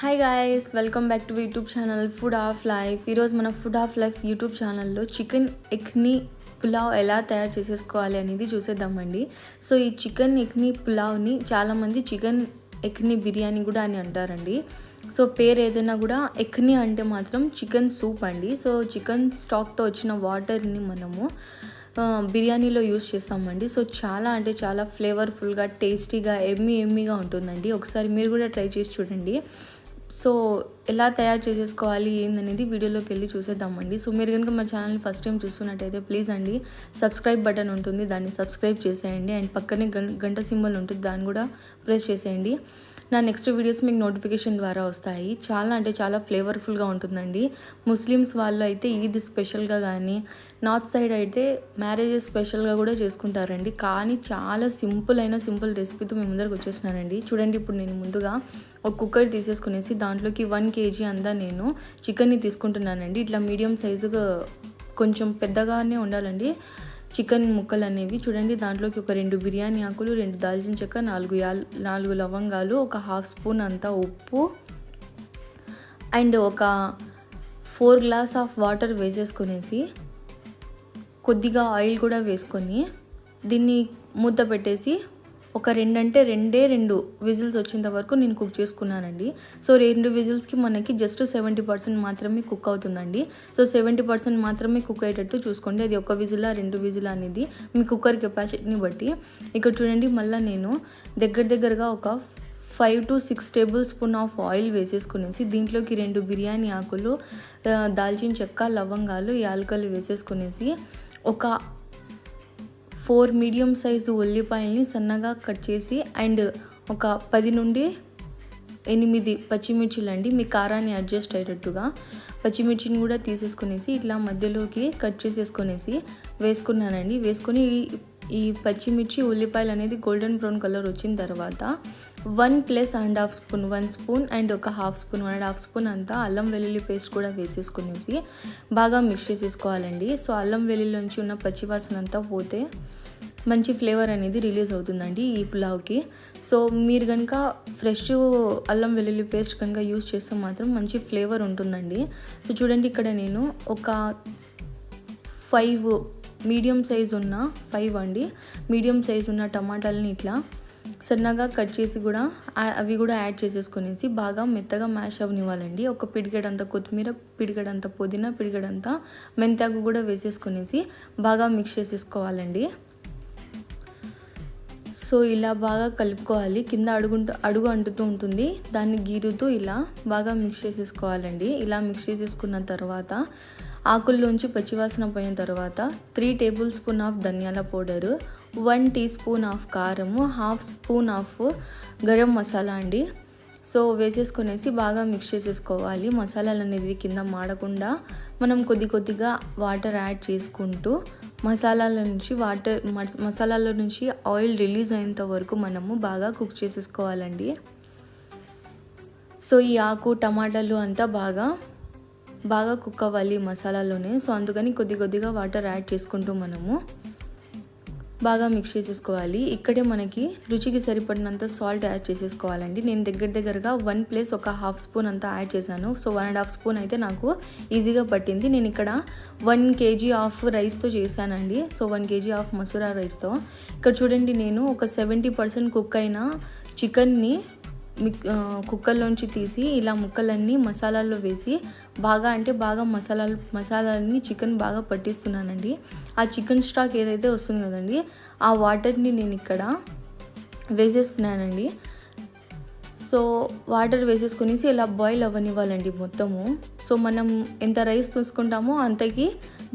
Hi guys welcome back to YouTube channel food of life ఈరోజు మన food of life YouTube ఛానల్లో chicken yakhni pulao ఎలా తయారు చేసేసుకోవాలి అనేది చూసేద్దామండి. సో ఈ చికెన్ ఎక్ని పులావ్ని చాలామంది చికెన్ ఎక్ని బిర్యానీ కూడా అని అంటారండి. సో పేరు ఏదైనా కూడా ఎక్ని అంటే మాత్రం చికెన్ సూప్ అండి. సో చికెన్ స్టాక్తో వచ్చిన వాటర్ని మనము బిర్యానీలో యూస్ చేస్తామండి. సో చాలా అంటే చాలా ఫ్లేవర్ఫుల్గా టేస్టీగా ఎమ్మి ఎమ్మిగా ఉంటుందండి. ఒకసారి మీరు కూడా ట్రై చేసి చూడండి. సో ఎలా తయారు చేసేసుకోవాలి ఏందనేది వీడియోలోకి వెళ్ళి చూసేద్దామండి. సో మీరు కనుక మా ఛానల్ని ఫస్ట్ టైం చూస్తున్నట్టయితే ప్లీజ్ అండి సబ్స్క్రైబ్ బటన్ ఉంటుంది దాన్ని సబ్స్క్రైబ్ చేసేయండి. అండ్ పక్కనే గం గంట సింబల్ ఉంటుంది దాన్ని కూడా ప్రెస్ చేసేయండి. నా నెక్స్ట్ వీడియోస్ మీకు నోటిఫికేషన్ ద్వారా వస్తాయి. చాలా అంటే చాలా ఫ్లేవర్ఫుల్గా ఉంటుందండి. ముస్లిమ్స్ వాళ్ళు అయితే ఈద్ స్పెషల్గా కానీ నార్త్ సైడ్ అయితే మ్యారేజెస్ స్పెషల్గా కూడా చేసుకుంటారండి. కానీ చాలా సింపుల్ అయిన సింపుల్ రెసిపీతో మేము ముందరకు వచ్చేసినానండి చూడండి ఇప్పుడు నేను ముందుగా ఒక కుక్కర్ తీసేసుకునేసి దాంట్లోకి వన్ కేజీ అంతా నేను చికెన్ని తీసుకుంటున్నానండి. ఇట్లా మీడియం సైజుగా కొంచెం పెద్దగానే ఉండాలండి. చికెన్ ముక్కలు అనేవి చూడండి దాంట్లోకి ఒక రెండు బిర్యానీ ఆకులు రెండు దాల్చిన చెక్క నాలుగు యాల్ నాలుగు లవంగాలు ఒక హాఫ్ స్పూన్ అంతా ఉప్పు అండ్ ఒక ఫోర్ గ్లాస్ ఆఫ్ వాటర్ వేసేసుకునేసి కొద్దిగా ఆయిల్ కూడా వేసుకొని దీన్ని మూత పెట్టేసి ఒక రెండంటే రెండే రెండు విజిల్స్ వచ్చేంత వరకు నేను కుక్ చేసుకున్నానండి. సో రెండు విజిల్స్కి మనకి జస్ట్ సెవెంటీ పర్సెంట్ మాత్రమే కుక్ అవుతుందండి. సో సెవెంటీ పర్సెంట్ మాత్రమే కుక్ అయ్యేటట్టు చూసుకోండి. అది ఒక విజిలా రెండు విజిల్ అనేది మీ కుక్కర్ కెపాసిటీని బట్టి. ఇక్కడ చూడండి మళ్ళీ నేను దగ్గర దగ్గరగా ఒక five to six table spoon of oil వేసేసుకునేసి దీంట్లోకి రెండు బిర్యానీ ఆకులు దాల్చిన చెక్క లవంగాలు యాలకలు వేసేసుకునేసి ఒక ఫోర్ మీడియం సైజు ఉల్లిపాయల్ని సన్నగా కట్ చేసి అండ్ ఒక పది నుండి ఎనిమిది పచ్చిమిర్చిలు అండి మీ కారాన్ని అడ్జస్ట్ అయ్యేటట్టుగా పచ్చిమిర్చిని కూడా తీసేసుకునేసి ఇట్లా మధ్యలోకి కట్ చేసేసుకునేసి వేసుకున్నానండి. వేసుకొని ఈ- ఈ పచ్చిమిర్చి ఉల్లిపాయలు అనేది గోల్డెన్ బ్రౌన్ కలర్ వచ్చిన తర్వాత one plus and half spoon one spoon and ఒక half spoon one and half spoon అంతా అల్లం వెల్లుల్లి పేస్ట్ కూడా వేసేసుకునేసి బాగా మిక్స్ చేసేసుకోవాలండి. సో అల్లం వెల్లుల్లి నుంచి ఉన్న పచ్చివాసన అంతా పోతే మంచి ఫ్లేవర్ అనేది రిలీజ్ అవుతుందండి ఈ పులావ్కి. సో మీరు కనుక ఫ్రెష్ అల్లం వెల్లుల్లి పేస్ట్ కనుక యూస్ చేస్తే మాత్రం మంచి ఫ్లేవర్ ఉంటుందండి. సో చూడండి ఇక్కడ నేను ఒక ఫైవ్ మీడియం సైజ్ ఉన్న ఫైవ్ అండి మీడియం సైజ్ ఉన్న టమాటాలని ఇట్లా సన్నగా కట్ చేసి కూడా అవి కూడా యాడ్ చేసేసుకునేసి బాగా మెత్తగా మ్యాష్ అవ్వనివ్వాలండి. ఒక పిడికెడంత కొత్తిమీర పిడికెడంత పుదీనా పిడికెడంత మెంతాకు కూడా వేసేసుకునేసి బాగా మిక్స్ చేసేసుకోవాలండి. సో ఇలా బాగా కలుపుకోవాలి. కింద అడుగుంటూ అడుగు అంటుతూ ఉంటుంది. దాన్ని గీరుతూ ఇలా బాగా మిక్స్ చేసేసుకోవాలండి. ఇలా మిక్స్ చేసేసుకున్న తర్వాత ఆకుల్లోంచి పచ్చివాసన పోయిన తర్వాత త్రీ టేబుల్ స్పూన్ ఆఫ్ ధనియాల powder one tea spoon of కారము half spoon of garam masala అండి. సో వేసేసుకునేసి బాగా మిక్స్ చేసేసుకోవాలి. మసాలాలు అనేది కింద మాడకుండా మనం కొద్ది కొద్దిగా వాటర్ యాడ్ చేసుకుంటూ మసాలాల నుంచి వాటర్ మసాలాల నుంచి ఆయిల్ రిలీజ్ అయ్యేంత వరకు మనము బాగా కుక్ చేసేసుకోవాలండి. సో ఈ ఆకు టమాటాలు అంతా బాగా బాగా కుక్ అవ్వాలి మసాలాలోనే. సో అందుకని కొద్ది కొద్దిగా వాటర్ యాడ్ చేసుకుంటూ మనము బాగా మిక్స్ చేసేసుకోవాలి. ఇక్కడే మనకి రుచికి సరిపడినంత సాల్ట్ యాడ్ చేసేసుకోవాలండి. నేను దగ్గర దగ్గరగా వన్ ప్లేస్ ఒక హాఫ్ స్పూన్ అంతా యాడ్ చేశాను. So one and half spoon అయితే నాకు ఈజీగా పట్టింది. నేను ఇక్కడ వన్ కేజీ ఆఫ్ రైస్తో చేశానండి. So one KG of Masoora రైస్తో ఇక్కడ చూడండి నేను ఒక సెవెంటీ పర్సెంట్ కుక్ అయిన చికెన్ని కుక్కర్లోంచి తీసి ఇలా ముక్కలన్నీ మసాలాల్లో వేసి బాగా అంటే బాగా మసాలాలు మసాలాలని చికెన్ బాగా పట్టిస్తున్నానండి. ఆ చికెన్ స్టాక్ ఏదైతే వస్తుంది కదండి ఆ వాటర్ని నేను ఇక్కడ వేసేస్తున్నానండి. సో వాటర్ వేసేసుకునేసి ఇలా బాయిల్ అవ్వనివ్వాలండి మొత్తము. సో మనం ఎంత రైస్ తీసుకుంటామో అంతకి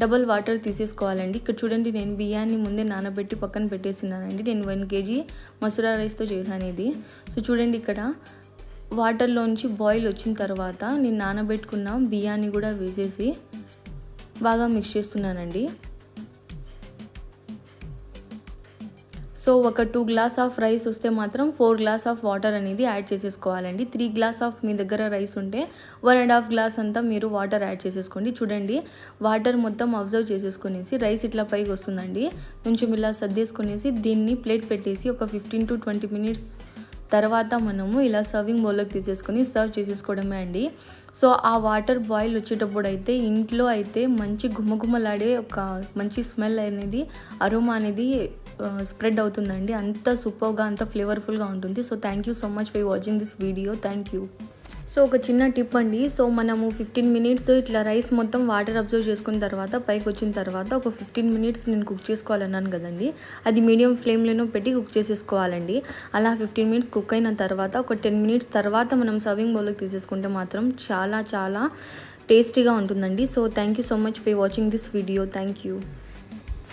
డబల్ వాటర్ తీసేసుకోవాలండి. ఇక్కడ చూడండి నేను బియ్యాన్ని ముందే నానబెట్టి పక్కన పెట్టేసినానండి నేను వన్ కేజీ మసూరా రైస్తో చేశాను ఇది. సో చూడండి ఇక్కడ వాటర్లోంచి బాయిల్ వచ్చిన తర్వాత నేను నానబెట్టుకున్న బియ్యాన్ని కూడా వేసేసి బాగా మిక్స్ చేస్తున్నానండి. సో ఒక టూ గ్లాస్ ఆఫ్ రైస్ వస్తే మాత్రం ఫోర్ గ్లాస్ ఆఫ్ వాటర్ అనేది యాడ్ చేసేసుకోవాలండి. త్రీ గ్లాస్ ఆఫ్ మీ దగ్గర రైస్ ఉంటే వన్ అండ్ హాఫ్ గ్లాస్ అంతా మీరు వాటర్ యాడ్ చేసేసుకోండి. చూడండి వాటర్ మొత్తం అబ్జర్వ్ చేసేసుకునేసి రైస్ ఇట్లా పైకి వస్తుందండి. కొంచెం ఇలా సర్దేసుకునేసి దీన్ని ప్లేట్ పెట్టేసి ఒక ఫిఫ్టీన్ టు ట్వంటీ మినిట్స్ తర్వాత మనము ఇలా సర్వింగ్ బౌల్లోకి తీసేసుకొని సర్వ్ చేసేసుకోవడమే అండి. సో ఆ వాటర్ బాయిల్ వచ్చేటప్పుడు అయితే ఇంట్లో అయితే మంచి గుమ్మగుమ్మలాడే ఒక మంచి స్మెల్ అనేది అరోమా అనేది స్ప్రెడ్ అవుతుందండి. అంత సూపర్గా అంత ఫ్లేవర్ఫుల్గా ఉంటుంది. So thank you so much for watching this video thank you so ఒక చిన్న టిప్ అండి. సో మనము ఫిఫ్టీన్ మినిట్స్ ఇట్లా రైస్ మొత్తం వాటర్ అబ్జర్వ్ చేసుకున్న తర్వాత పైకి వచ్చిన తర్వాత ఒక ఫిఫ్టీన్ మినిట్స్ నేను కుక్ చేసుకోవాలన్నాను కదండి. అది మీడియం ఫ్లేమ్లోనూ పెట్టి కుక్ చేసేసుకోవాలండి. అలా ఫిఫ్టీన్ మినిట్స్ కుక్ అయిన తర్వాత ఒక టెన్ మినిట్స్ తర్వాత మనం సర్వింగ్ బౌల్కి తీసేసుకుంటే మాత్రం చాలా చాలా టేస్టీగా ఉంటుందండి. So thank you so much for watching this video thank you